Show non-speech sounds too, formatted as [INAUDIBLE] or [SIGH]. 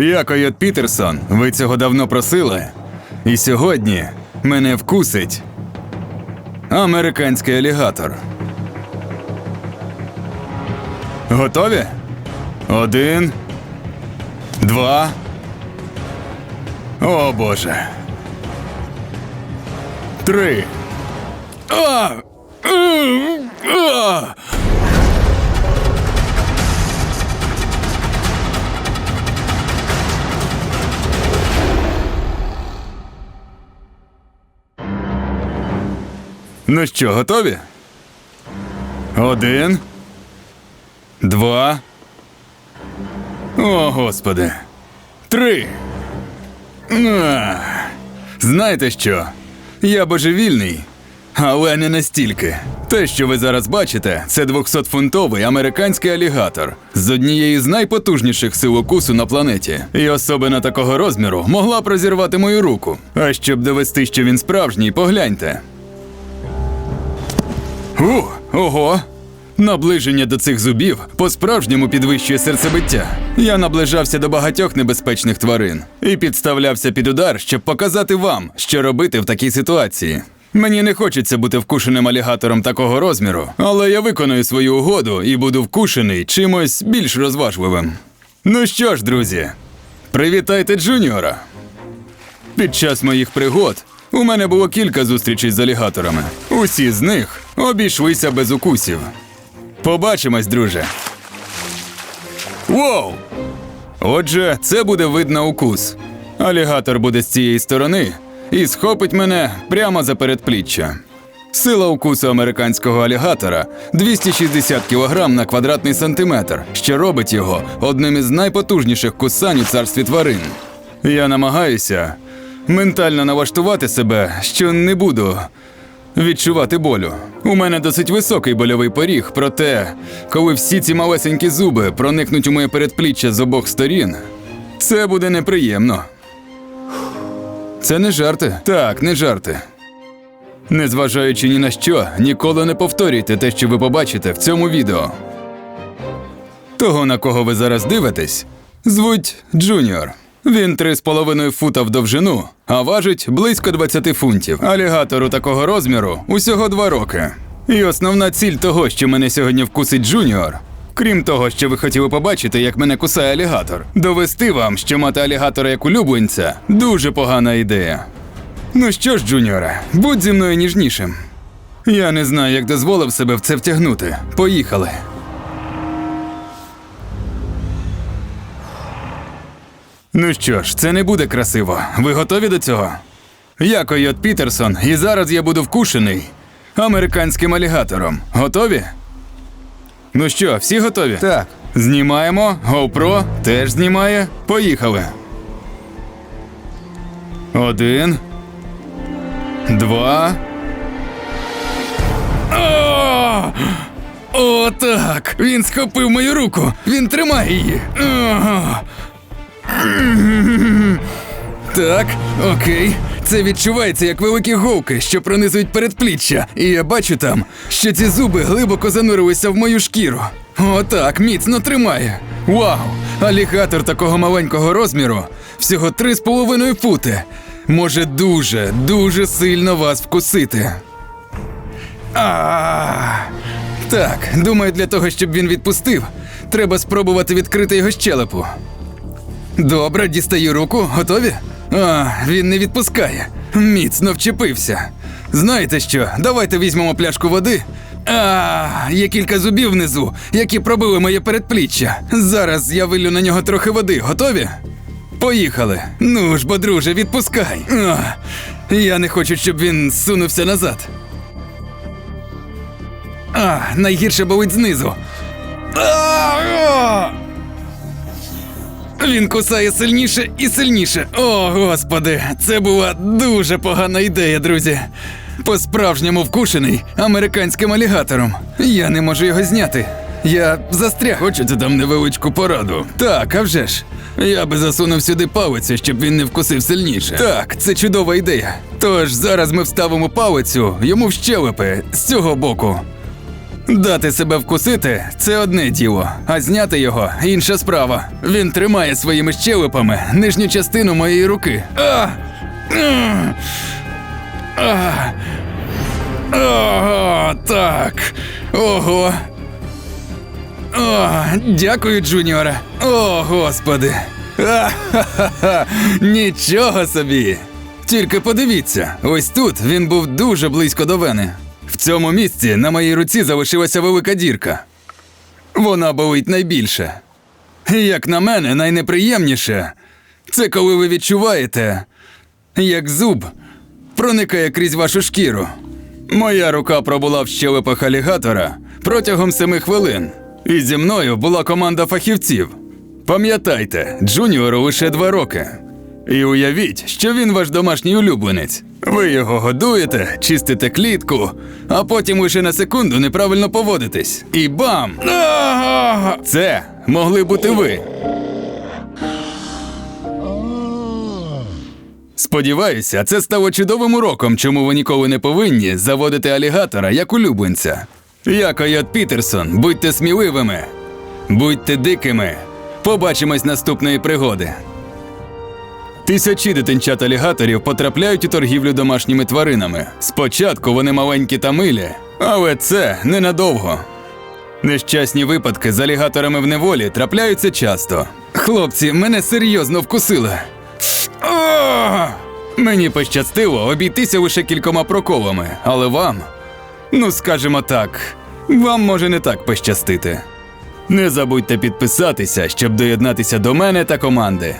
Я Койот Пітерсон, ви цього давно просили. І сьогодні мене вкусить американський алігатор. Готові? Один. Два. О Боже. Три. А! А! Ну що, готові? Один. Два. О, господи. Три. Знаєте що? Я божевільний, але не настільки. Те, що ви зараз бачите, це 200-фунтовий американський алігатор з однієї з найпотужніших сил укусу на планеті. І особина такого розміру могла б розірвати мою руку. А щоб довести, що він справжній, погляньте. У, ого! Наближення до цих зубів по-справжньому підвищує серцебиття. Я наближався до багатьох небезпечних тварин і підставлявся під удар, щоб показати вам, що робити в такій ситуації. Мені не хочеться бути вкушеним алігатором такого розміру, але я виконую свою угоду і буду вкушений чимось більш розважливим. Ну що ж, друзі, привітайте Джуніора! Під час моїх пригод у мене було кілька зустрічей з алігаторами. Усі з них обійшлися без укусів. Побачимось, друже. Воу! Отже, це буде вид на укус. Алігатор буде з цієї сторони і схопить мене прямо за передпліччя. Сила укусу американського алігатора 260 кг на квадратний сантиметр, що робить його одним із найпотужніших кусань у царстві тварин. Я намагаюся ментально налаштувати себе, що не буду відчувати болю. У мене досить високий больовий поріг, проте, коли всі ці малесенькі зуби проникнуть у моє передпліччя з обох сторін, це буде неприємно. Це не жарти. Так, не жарти. Незважаючи ні на що, ніколи не повторюйте те, що ви побачите в цьому відео. Того, на кого ви зараз дивитесь, звуть Джуніор. Він 3,5 фута в довжину, а важить близько 20 фунтів. Алігатору такого розміру усього 2 роки. І основна ціль того, що мене сьогодні вкусить Джуніор, крім того, що ви хотіли побачити, як мене кусає алігатор, довести вам, що мати алігатора як улюбленця дуже погана ідея. Ну що ж, Джуніоре, будь зі мною ніжнішим. Я не знаю, як дозволив себе в це втягнути. Поїхали. Ну що ж, це не буде красиво. Ви готові до цього? Я Койот Пітерсон, і зараз я буду вкушений американським алігатором. Готові? Ну що, всі готові? Так. Знімаємо. GoPro теж знімає. Поїхали. Один. Два. О! О, так! Він схопив мою руку! Він тримає її! Ага. Так, окей. Це відчувається як великі голки, що пронизують передпліччя. І я бачу там, що ці зуби глибоко занурилися в мою шкіру. Отак, міцно тримає. Вау! Алігатор такого маленького розміру всього 3,5 фути. Може дуже, дуже сильно вас вкусити. А. Так, думаю, для того, щоб він відпустив, треба спробувати відкрити його щелепу. Добре, дістаю руку, готові? А, він не відпускає. Міцно вчепився. Знаєте що? Давайте візьмемо пляшку води. А, є кілька зубів внизу, які пробили моє передпліччя. Зараз я вилю на нього трохи води. Готові? Поїхали. Ну ж, бо, друже, відпускай. А, я не хочу, щоб він сунувся назад. А, найгірше болить знизу. А, а! Він кусає сильніше і сильніше. О, господи, це була дуже погана ідея, друзі. По-справжньому вкушений американським алігатором. Я не можу його зняти. Я застряг. Хочете там невеличку пораду? Так, а вже ж. Я би засунув сюди палицю, щоб він не вкусив сильніше. Так, це чудова ідея. Тож зараз ми вставимо палицю йому в щелепи з цього боку. Дати себе вкусити це одне діло, а зняти його інша справа. Він тримає своїми щелепами нижню частину моєї руки. А! А! Ого, так. Ого. О, дякую, Джуніоре. О, господи. Ха-ха-ха. [LAUGHS] Нічого собі. Тільки подивіться, ось тут він був дуже близько до вени. В цьому місці на моїй руці залишилася велика дірка. Вона болить найбільше. І, Як на мене, найнеприємніше це коли ви відчуваєте, як зуб проникає крізь вашу шкіру. Моя рука пробула в щелепах алігатора протягом семи хвилин, і зі мною була команда фахівців. Пам'ятайте, Джуніору лише два роки. І уявіть, що він ваш домашній улюбленець. Ви його годуєте, чистите клітку, а потім лише на секунду неправильно поводитесь. І бам! Це могли бути ви. Сподіваюся, це стало чудовим уроком, чому ви ніколи не повинні заводити алігатора як улюбленця. Я Койот Пітерсон, будьте сміливими, будьте дикими. Побачимось наступної пригоди. Тисячі дитинчат алігаторів потрапляють у торгівлю домашніми тваринами. Спочатку вони маленькі та милі, але це ненадовго. Нещасні випадки з алігаторами в неволі трапляються часто. Хлопці, мене серйозно вкусили. Мені пощастило обійтися лише кількома проколами, але вам, ну скажімо так, вам може не так пощастити. Не забудьте підписатися, щоб доєднатися до мене та команди.